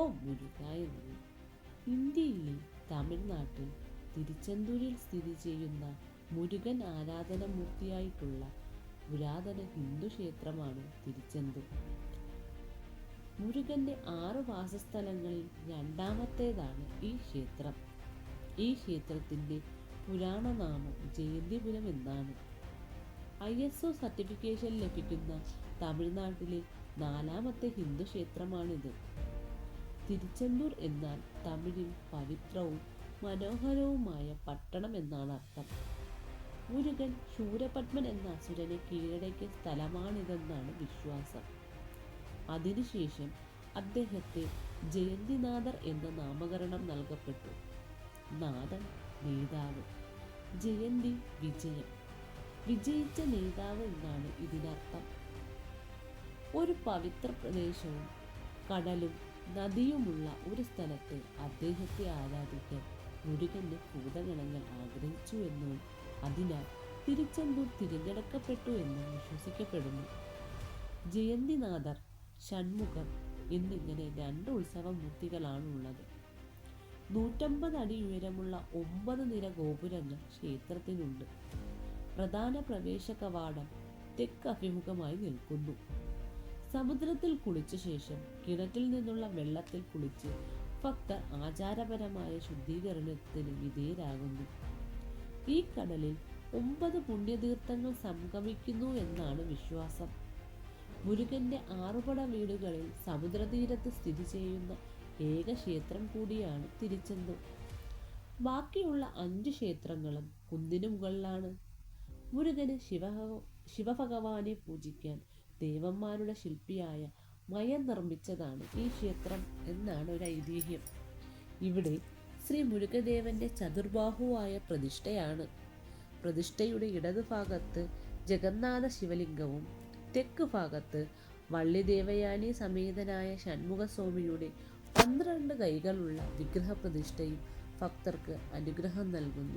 ഓ മുരുക എന്ന് ഇന്ത്യയിലെ തമിഴ്നാട്ടിൽ തിരുച്ചെന്തൂരിൽ സ്ഥിതി ചെയ്യുന്ന മുരുകൻ ആരാധനമൂർത്തിയായിട്ടുള്ള പുരാതന ഹിന്ദു ക്ഷേത്രമാണ് തിരുച്ചെന്തൂർ. മുരുകന്റെ ആറ് വാസസ്ഥലങ്ങളിൽ രണ്ടാമത്തേതാണ് ഈ ക്ഷേത്രം. ഈ ക്ഷേത്രത്തിന്റെ പുരാണനാമം ജയന്തിപുരം എന്നാണ്. ഐ എസ് ഒ സർട്ടിഫിക്കേഷൻ ലഭിക്കുന്ന തമിഴ്നാട്ടിലെ നാലാമത്തെ ഹിന്ദു ക്ഷേത്രമാണിത്. തിരുച്ചെന്തൂർ എന്നാൽ തമിഴിൽ പവിത്രവും മനോഹരവുമായ പട്ടണം എന്നാണ് അർത്ഥം. മുരുകൻ ശൂരപത്മൻ എന്ന അസുരനെ കീഴടക്കിയ സ്ഥലമാണിതെന്നാണ് വിശ്വാസം. അതിനുശേഷം അദ്ദേഹത്തെ ജയന്തിനാഥർ എന്ന നാമകരണം നൽകപ്പെട്ടു. നാഥൻ നേതാവ് ജയന്തി വിജയം വിജയിച്ച നേതാവ് എന്നാണ് ഇതിനർത്ഥം. ഒരു പവിത്ര പ്രദേശവും കടലും നദിയുമുള്ള ഒരു സ്ഥലത്ത് അദ്ദേഹത്തെ ആരാധിക്കാൻ മുരുകന്റെ ഭൂതഗണങ്ങൾ ആഗ്രഹിച്ചു എന്നും അതിനാൽ തിരുച്ചെന്തൂർ തിരഞ്ഞെടുക്കപ്പെട്ടു എന്നും വിശ്വസിക്കപ്പെടുന്നു. ജയന്തിനാഥർ ഷൺമുഖം എന്നിങ്ങനെ രണ്ട് ഉത്സവ മൂർത്തികളാണുള്ളത് നൂറ്റമ്പത് അടി ഉയരമുള്ള ഒമ്പത് നിര ഗോപുരങ്ങൾ ക്ഷേത്രത്തിനുണ്ട്. പ്രധാന പ്രവേശ കവാടം തെക്ക് അഭിമുഖമായി നിൽക്കുന്നു. സമുദ്രത്തിൽ കുളിച്ച ശേഷം കിണറ്റിൽ നിന്നുള്ള വെള്ളത്തിൽ കുളിച്ച് ഭക്തർ ആചാരപരമായ ശുദ്ധീകരണത്തിന് വിധേയരാകുന്നു. ഈ കടലിൽ ഒമ്പത് പുണ്യതീർത്ഥങ്ങൾ സംഗമിക്കുന്നു എന്നാണ് വിശ്വാസം. മുരുകന്റെ ആറുപട വീടുകളിൽ സമുദ്രതീരത്ത് സ്ഥിതി ചെയ്യുന്ന ഏക ക്ഷേത്രം കൂടിയാണ് തിരുച്ചെന്തൂർ ബാക്കിയുള്ള അഞ്ച് ക്ഷേത്രങ്ങളും കുന്നിനു മുകളിലാണ്. മുരുകന് ശിവ ശിവഭഗവാനെ പൂജിക്കാൻ ദേവന്മാരുടെ ശില്പിയായ മയ നിർമ്മിച്ചതാണ് ഈ ക്ഷേത്രം എന്നാണ് ഒരു ഐതിഹ്യം. ഇവിടെ ശ്രീ മുരുകദേവന്റെ ചതുർബാഹുവായ പ്രതിഷ്ഠയാണ്. പ്രതിഷ്ഠയുടെ ഇടതുഭാഗത്ത് ജഗന്നാഥ ശിവലിംഗവും തെക്ക് ഭാഗത്ത് വള്ളിദേവയാനി സമേതനായ ഷൺമുഖസ്വാമിയുടെ പന്ത്രണ്ട് കൈകളുള്ള വിഗ്രഹ പ്രതിഷ്ഠയും ഭക്തർക്ക് അനുഗ്രഹം നൽകുന്നു.